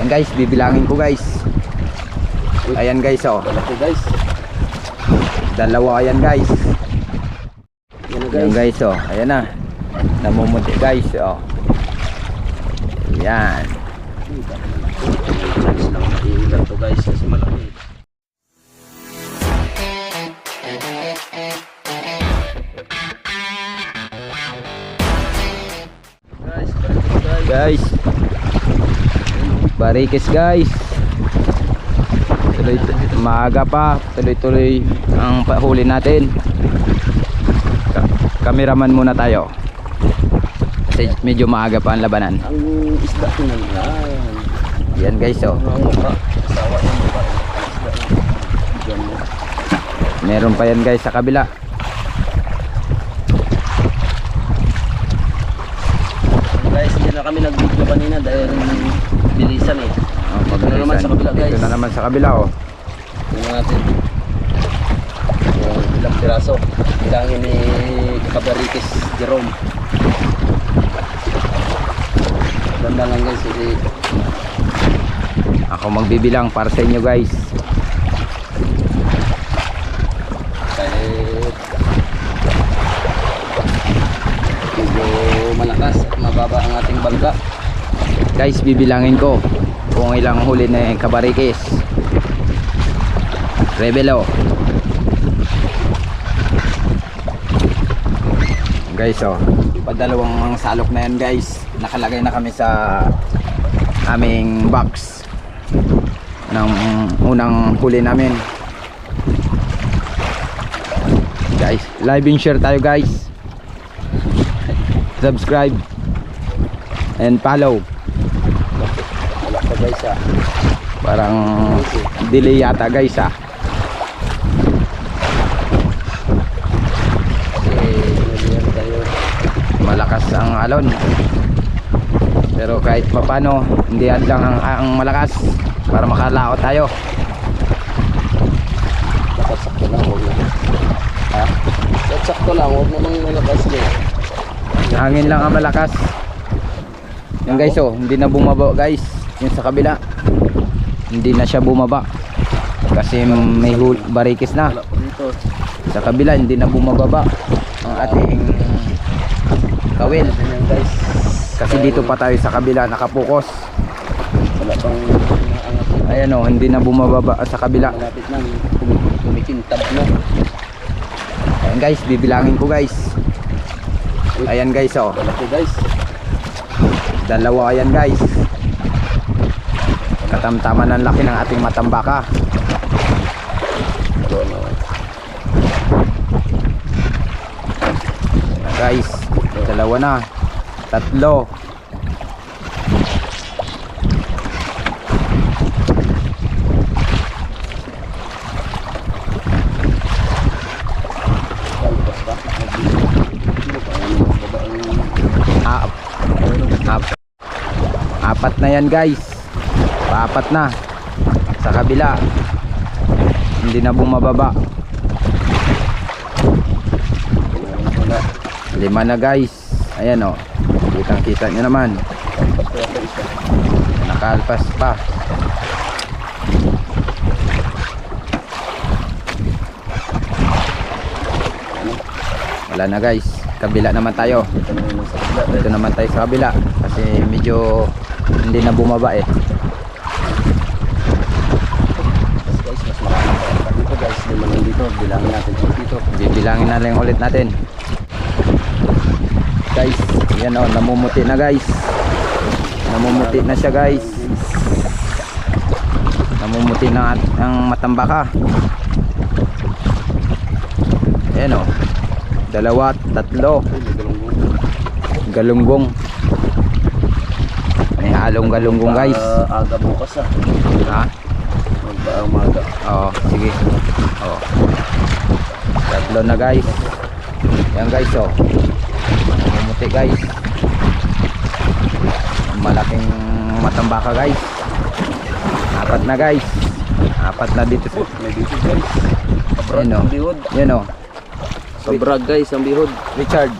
Ayan guys, bibilangin ko guys. Ayan guys oh. Guys. Dalawa ayan guys. Ayan guys. oh. Ayan na. Namumuti guys oh. Ayan. To guys kasi malaki. Guys, malaki guys. Barikis guys. Tuloy maaga pa, tuloy-tuloy ang pahuli natin. Ka cameraman muna tayo. Kasi medyo maaga pa ang labanan. Ang isda ko na yan. Guys oh. Meron pa yan guys sa kabila. Guys, hindi na kami nag-video kanina dahil bilisan eh. Oh, Dito na naman sa kabila guys. Dito na naman sa kabila oh. Tingnan natin. Yung ilang piraso. Bilangin ni Kabaritis Jerome. Ganda lang guys. Kasi Ako magbibilang para sa inyo guys. kahit medyo malakas at mababa ang ating bangka. Guys, bibilangin ko kung ilang huli na kabarikis. Revelo. Guys, oh. Padalawang salok na yan, guys. Nakalagay na kami sa aming box ng unang huli namin. Guys, live and share tayo, guys. Subscribe and follow. Guys ah. Parang delay yata guys ah. Malakas ang alon. Pero kahit papano, hindi lang ang, ang malakas para makalao tayo. Sakto lang. Huwag na. Ha? Sakto lang. Huwag namang malakas niya. Hangin lang ang malakas. Yan guys oh, hindi na bumaba guys. Yung sa kabila. Hindi na siya bumaba. Kasi may hul barikis na. Sa kabila hindi na bumababa ang ating kawil. Guys. Kasi dito pa tayo sa kabila nakapukos. Wala pang. Ayan oh, hindi na bumababa sa kabila. Malapit na. Kum- Kumikintab na. Ayan guys, bibilangin ko guys. Ayan guys oh. Malaki guys. Dalawa ayan guys. Katamtaman ng laki ng ating matambaka. Guys, dalawa na. Tatlo. Kalpas pa. Ano pa yan? Baba ang Ah, ap, apat na yan guys. Paapat na. Sa kabila. Hindi na bumababa. Lima na guys. Ayan oh. Kitang kita nyo naman. Nakalpas pa. Wala na guys. Kabila naman tayo. Dito naman tayo sa kabila. Kasi medyo hindi na bumaba eh. Guys, mas marami pa dito guys. Dito. Bilangin natin dito. Bibilangin na lang ulit natin. Guys, yan oh, namumuti na guys. Namumuti na siya guys. Namumuti na ang matambaka. Ayan oh. Dalawa, tatlo, galunggong. Galunggong. May halong galunggong guys. Ah, aga bukas ah. Ha? Magpa-umaga. Oo, sige. Oo. Tatlo na guys. Yan guys oh. Namumuti guys. Malaking matambaka guys. Apat na guys. Apat na dito. Oh, may bihod guys. Sobrang Yan, oh. bihod. Yan oh. Sobrang guys ang bihod. Richard.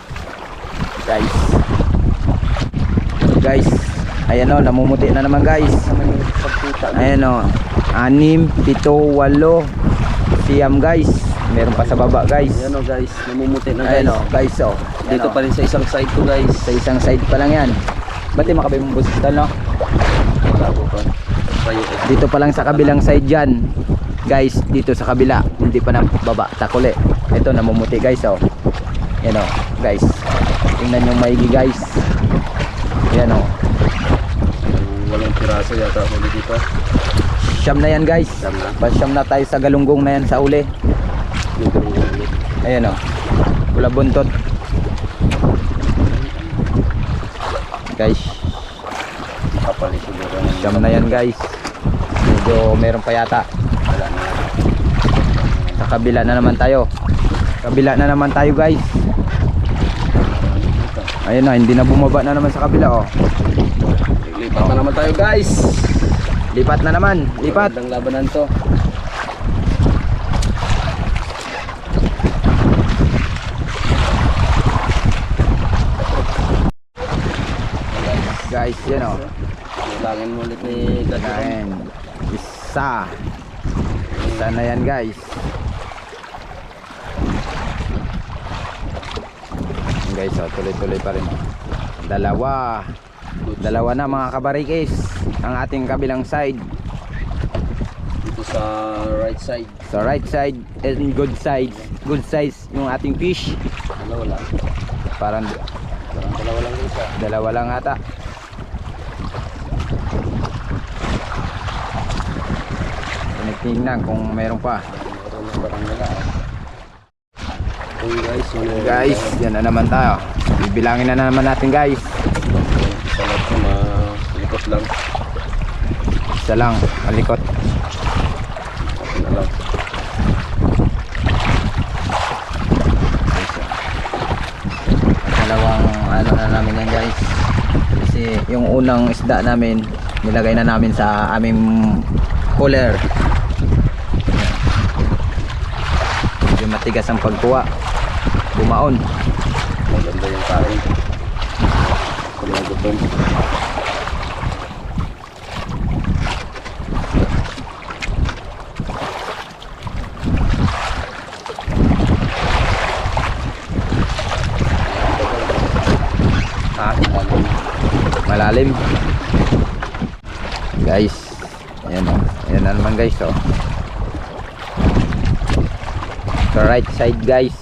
Guys. Guys. Ayan o, namumuti na naman guys. Ayan o. Anim, pito, walo. Siyam guys. Meron pa sa baba guys. Ayan o guys, namumuti na guys. Ayan o, guys o. Dito pa rin sa isang side ko guys. Sa isang side pa lang yan. Ba't di makabay mong busis no? Eh. Dito pa lang sa kabilang side dyan. Guys, dito sa kabila. Hindi pa na baba. Takuli. Ito, namumuti guys oh. Yan o, guys. Tingnan yung maigi guys. Yan o. Walang piraso yata huli dito. Siyam na yan guys. Siyam na. Pasyam na tayo sa galunggong na yan sa uli. Ayan o. Pula buntot. Guys, siyam na yan guys. Medyo meron pa yata. Sa kabila na naman tayo. Kabila na naman tayo guys. Ayun na, hindi na bumaba na naman sa kabila oh. Lipat na naman tayo guys. Lipat na naman, lipat. Magandang labanan to. Guys, yan oh. Kailangan mo ulit ni Gadon. Yan. Isa. Isa na yan guys. Guys, oh, tuloy-tuloy pa rin. Dalawa. Dalawa na mga kabarikis. Ang ating kabilang side. Dito sa right side. Sa right side and good side. Good size yung ating fish. Dalawa lang. Parang Parang dalawa lang isa. dalawa lang ata. Tinitingnan kung meron pa. Meron na. Okay guys, Guys, yan na naman tayo. Bibilangin na naman natin guys. Sa lahat ko malikot lang. Isa lang, malikot. Dalawang ano na namin yan guys. Kasi yung unang isda namin, nilagay na namin sa aming cooler. Medyo matigas ang pagkuha. Bumaon. Maganda yung kain. Ako na gutom. Ha? Malalim. Guys, ayan o. Ayan na naman guys oh. Sa right side guys.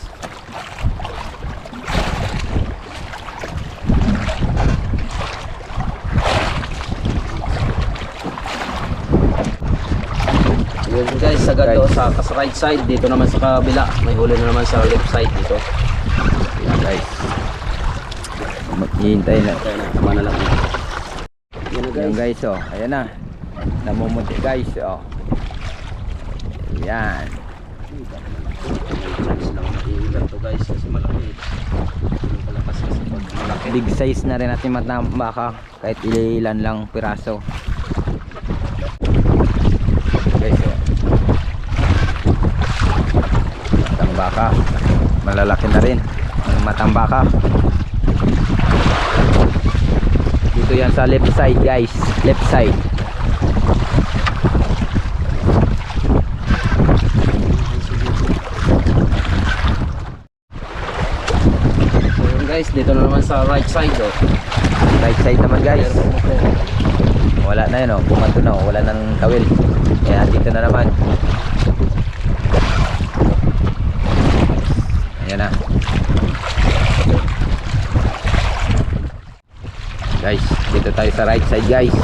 Yun guys, gado Guys. sa, sa right side, dito naman sa kabila. May huli na naman sa left side dito. Ayan guys. Maghihintay na. Kaya na, tama na lang. Yan na Ayan guys. guys oh. Ayan na. Namumuti guys oh. Ayan. Guys kasi malaki. Big size na rin natin matambaka kahit ilan lang piraso. Guys oh. Matambaka. Malalaki na rin ang matambaka. Dito yan sa left side guys. Left side. So yun guys, dito na naman sa right side oh. Right side naman guys. Wala na yun oh. Pumanto na oh. Wala nang tawil. Kaya dito na naman. Ayan na. Guys, dito tayo sa right side guys.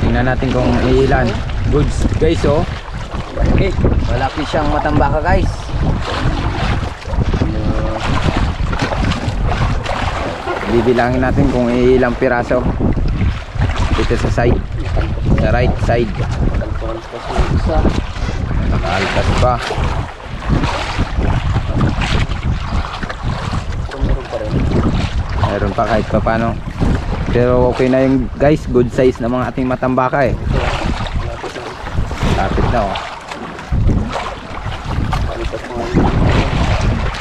Tingnan natin kung ilan. Goods guys oh. Okay. Malaki siyang matambaka guys. Bibilangin natin kung ilang piraso. Dito sa side. Sa right side. Kalkuhan pa sa isa. Nakaalpas pa. So meron pa rin. Meron pa kahit pa paano. Pero okay na yung guys, good size na mga ating matambaka eh. Lapit na oh.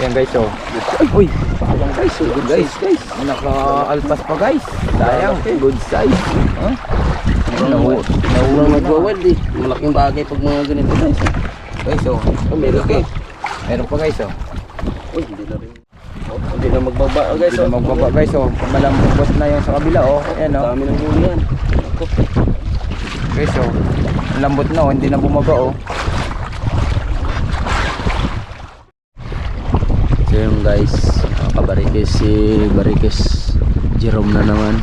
Yan guys oh. Uy! guys, so good guys, guys. Naka-alpas pa guys. Sayang, good size. Huh? Nahu- Nahulang nagwa-wild eh. Malaking bagay pag mga ganito guys. Guys, oh. Oh. Meron pa guys, oh. Uy, hindi na rin. Oh, na magbaba oh, guys. Hindi na magbaba guys, oh. Malambot na yung sa kabila, oh. Ayan, oh. Dami ng huli yan. Guys, oh. Lambot na, oh. Hindi na bumaba, oh. So yun guys, kabarikis si Barikis Jerome na naman.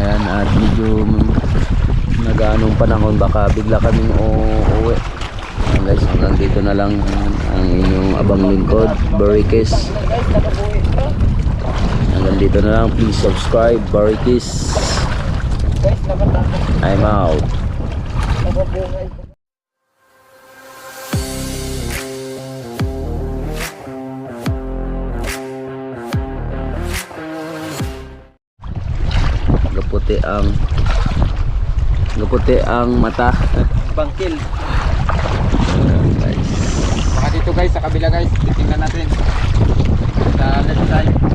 Ayan at medyo nagaanong panahon baka bigla kaming uuwi. Ayan guys, hanggang dito na lang ang inyong abang lingkod, Barikis. Hanggang dito na lang, please subscribe, Barikis. I'm out. Gaputi ang gaputi ang mata. Bangkil dito guys sa kabila guys. Titingnan natin. Sa left side.